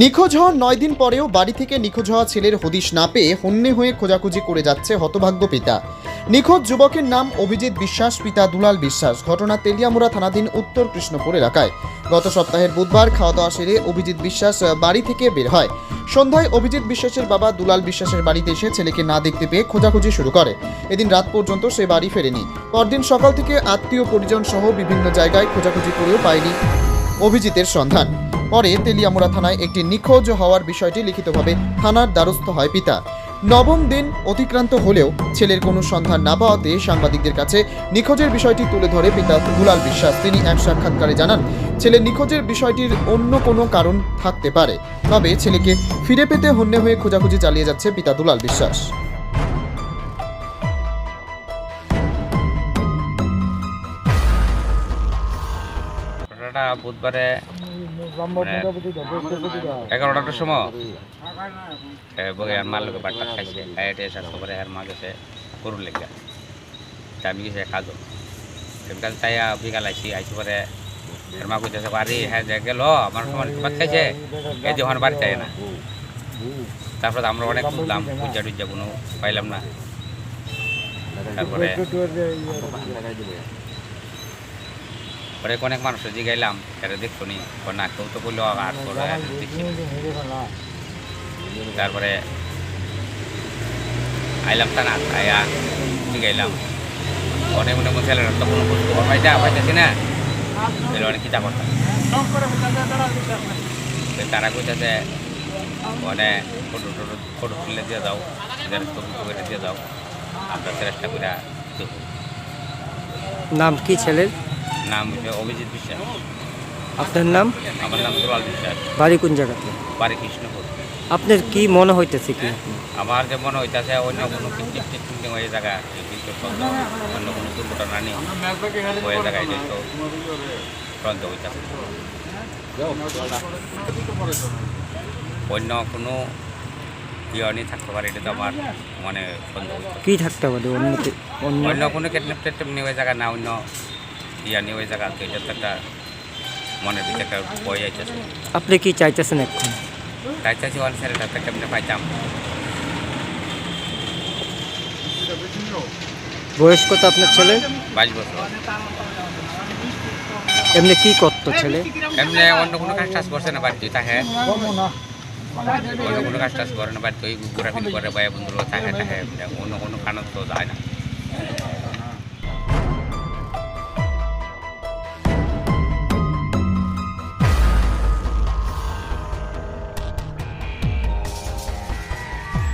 নিখোঁজ হওয়ার নয় দিন পরেও বাড়ি থেকে নিখোঁজ হওয়া ছেলের হদিশ না পেয়ে হন্যে হয়ে খোঁজাখুঁজি করে যাচ্ছে হতভাগ্য পিতা। নিখোঁজ যুবকের নাম অভিজিৎ বিশ্বাস, পিতা দুলাল বিশ্বাস। ঘটনা তেলিয়ামুড়া থানাধীন উত্তর কৃষ্ণপুর এলাকায়। গত সপ্তাহের বুধবার খাওয়া দাওয়া সেরে অভিজিৎ বিশ্বাস বাড়ি থেকে বের হয়। সন্ধ্যায় অভিজিৎ বিশ্বাসের বাবা দুলাল বিশ্বাসের বাড়িতে এসে ছেলেকে না দেখতে পেয়ে খোঁজাখুঁজি শুরু করে। এদিন রাত পর্যন্ত সে বাড়ি ফেরেনি। পরদিন সকাল থেকে আত্মীয় পরিজন সহ বিভিন্ন জায়গায় খোঁজাখুঁজি করেও পায়নি অভিজিতের সন্ধান। পরে তেলিয়ামুড়া থানায় একটি নিখোঁজ হওয়ার বিষয়টি লিখিতভাবে থানার দ্বারস্থ হয় পিতা। নবম দিন অতিক্রান্ত হলেও ছেলের কোনো সন্ধান না পাওয়াতে সাংবাদিকদের কাছে নিখোঁজের বিষয়টি তুলে ধরে পিতা দুলাল বিশ্বাস। তিনি এক সাক্ষাৎকারে জানান, ছেলে নিখোঁজের বিষয়টির অন্য কোনো কারণ থাকতে পারে, তবে ছেলেকে ফিরে পেতে হন্যে হয়ে খোঁজাখুঁজি চালিয়ে যাচ্ছে পিতা দুলাল বিশ্বাস। ঘটনাটা বুধবারে মানে এগারোটার সময়। বগে মার লোকে বাট্টা খাইছে। খাইতে স্বাস্থ্য করে আর মা গেছে গরুর লেগে। আমি গেছে খাদো সেখান তাই বিকাল আইসি আইসি পরে এর মা কইতেছে, বাড়ি হ্যাঁ যে গেল, আমার সময় ভাত খাইছে। এই যে ওখানে বাড়ি চাই না। তারপরে আমরা অনেক খুঁজলাম পূজা টুজা কোনো পাইলাম না। তারপরে পরে অনেক মানুষের জিগাইলাম এটা দেখতো নি না কেউ তো বলল আর দেখছি তারপরে আইলাম তা না আয়া জিগাইলাম অনেক মনে মনে ছেলেরা তো কোনো বস্তু পাইটা পাইতেছি না। তাহলে অনেক চিন্তা করতাম। তারা কইতেছে মানে ফটো টটো ফটো তুলে দিয়ে দাও করে দিয়ে দাও আমরা চেষ্টা করে দেবো নাম কি ছেলের? নাম হচ্ছে অভিজিৎ বিশ্বাস। আপনার নাম? আমার নাম দুলাল বিশ্বাস। বাড়ি কোন জায়গাতে? বাড়ি কৃষ্ণপুর। আপনার কি মনে হইতেছে কি? আমার যে মনে হইতেছে অন্য কোনো হয়ে জায়গা কিন্তু অন্য কোনো দুর্ঘটনা নেই। হয়ে জায়গায় হইতেছে। অন্য কোনো ইয়নি থাকতে পারে এটা তো আমার মানে সন্দেহ কি থাকতে পারে অন্য অন্য কোনো কেটনেপ টেটনেপ নিয়ে জায়গা না অন্য ইয়া নিয়ে ওই জায়গা তো এটা তো একটা মনের ভিতরে একটা বই যাইতেছে আপনি কি চাইতেছেন এখন? চাইছি ওয়ান ছেলেটা তো কেমনে পাইতাম। বয়স কত আপনার ছেলে? বাইশ বছর। এমনি কি করতো ছেলে? এমনি অন্য কোনো কাজ টাজ করছে না বাড়িতে থাকে। অন্য কোনো কাজ টাজ করে না বাড়িতে ঘোরাফিরি করে ভাই বন্ধুর থাকে থাকে অন্য কোনো কারণ তো যায় না।